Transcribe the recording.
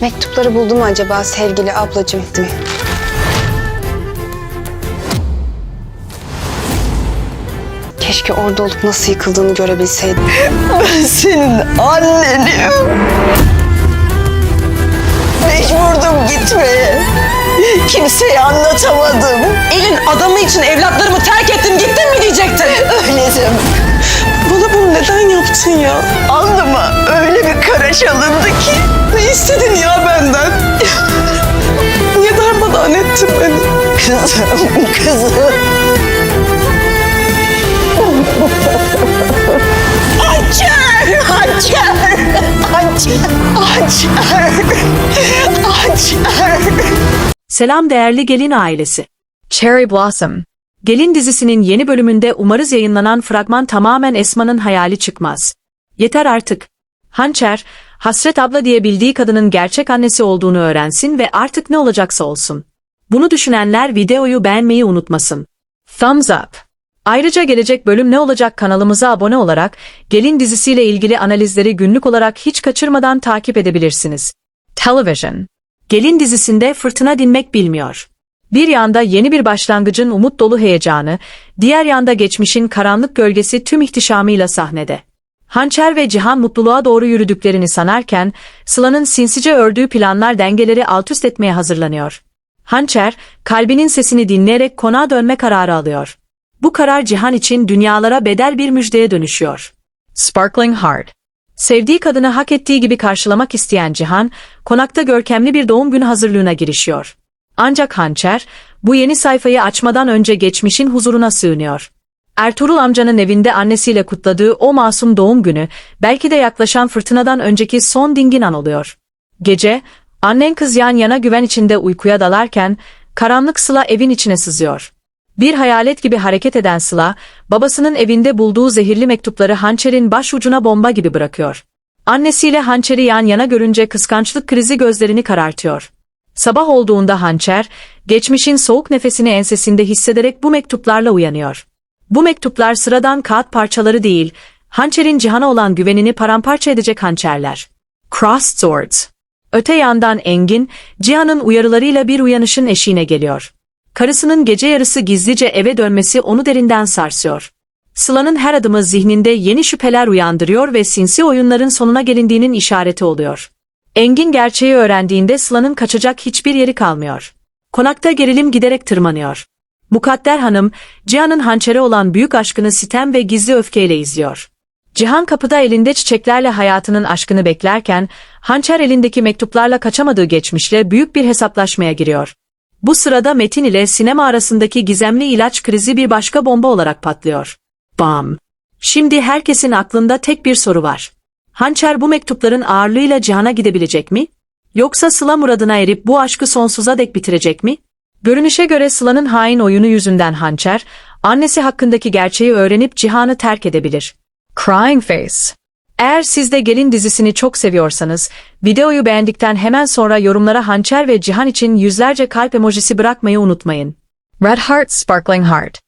Mektupları buldu mu acaba sevgili ablacığım? Keşke orada olup nasıl yıkıldığını görebilseydim. Ben senin annenim. Mecburdum gitmeye. Kimseye anlatamadım. Elin adamı için evlatlarımı terk ettim gittin mi diyecektin? Öyle deme. Bana bunu neden yaptın ya? Alnıma öyle bir kara çalındı ettin beni? Kızım, kızım. Hançer, hançer, hançer, hançer, hançer. Selam değerli gelin ailesi. Cherry Blossom. Gelin dizisinin yeni bölümünde umarız yayınlanan fragman tamamen Esma'nın hayali çıkmaz. Yeter artık. Hançer, Hasret abla diye bildiği kadının gerçek annesi olduğunu öğrensin ve artık ne olacaksa olsun. Bunu düşünenler videoyu beğenmeyi unutmasın. Thumbs up. Ayrıca gelecek bölüm ne olacak kanalımıza abone olarak Gelin dizisiyle ilgili analizleri günlük olarak hiç kaçırmadan takip edebilirsiniz. Television. Gelin dizisinde fırtına dinmek bilmiyor. Bir yanda yeni bir başlangıcın umut dolu heyecanı, diğer yanda geçmişin karanlık gölgesi tüm ihtişamıyla sahnede. Hançer ve Cihan mutluluğa doğru yürüdüklerini sanarken, Sıla'nın sinsice ördüğü planlar dengeleri altüst etmeye hazırlanıyor. Hançer, kalbinin sesini dinleyerek konağa dönme kararı alıyor. Bu karar Cihan için dünyalara bedel bir müjdeye dönüşüyor. Sparkling Heart. Sevdiği kadını hak ettiği gibi karşılamak isteyen Cihan, konakta görkemli bir doğum günü hazırlığına girişiyor. Ancak Hançer, bu yeni sayfayı açmadan önce geçmişin huzuruna sığınıyor. Ertuğrul amcanın evinde annesiyle kutladığı o masum doğum günü, belki de yaklaşan fırtınadan önceki son dingin an oluyor. Gece, annen kız yan yana güven içinde uykuya dalarken, karanlık Sıla evin içine sızıyor. Bir hayalet gibi hareket eden Sıla, babasının evinde bulduğu zehirli mektupları hançerin başucuna bomba gibi bırakıyor. Annesiyle hançeri yan yana görünce kıskançlık krizi gözlerini karartıyor. Sabah olduğunda hançer, geçmişin soğuk nefesini ensesinde hissederek bu mektuplarla uyanıyor. Bu mektuplar sıradan kağıt parçaları değil, hançerin cihana olan güvenini paramparça edecek hançerler. Crossed Swords. Öte yandan Engin, Cihan'ın uyarılarıyla bir uyanışın eşiğine geliyor. Karısının gece yarısı gizlice eve dönmesi onu derinden sarsıyor. Sıla'nın her adımı zihninde yeni şüpheler uyandırıyor ve sinsi oyunların sonuna gelindiğinin işareti oluyor. Engin gerçeği öğrendiğinde Sıla'nın kaçacak hiçbir yeri kalmıyor. Konakta gerilim giderek tırmanıyor. Mukadder Hanım, Cihan'ın hançere olan büyük aşkını sitem ve gizli öfkeyle izliyor. Cihan kapıda elinde çiçeklerle hayatının aşkını beklerken, hançer elindeki mektuplarla kaçamadığı geçmişle büyük bir hesaplaşmaya giriyor. Bu sırada Metin ile sinema arasındaki gizemli ilaç krizi bir başka bomba olarak patlıyor. Bam! Şimdi herkesin aklında tek bir soru var. Hançer bu mektupların ağırlığıyla Cihan'a gidebilecek mi? Yoksa Sıla muradına erip bu aşkı sonsuza dek bitirecek mi? Görünüşe göre Sıla'nın hain oyunu yüzünden Hançer, annesi hakkındaki gerçeği öğrenip Cihan'ı terk edebilir. Crying Face. Eğer siz de Gelin dizisini çok seviyorsanız, videoyu beğendikten hemen sonra yorumlara Hançer ve Cihan için yüzlerce kalp emojisi bırakmayı unutmayın. Red Heart Sparkling Heart.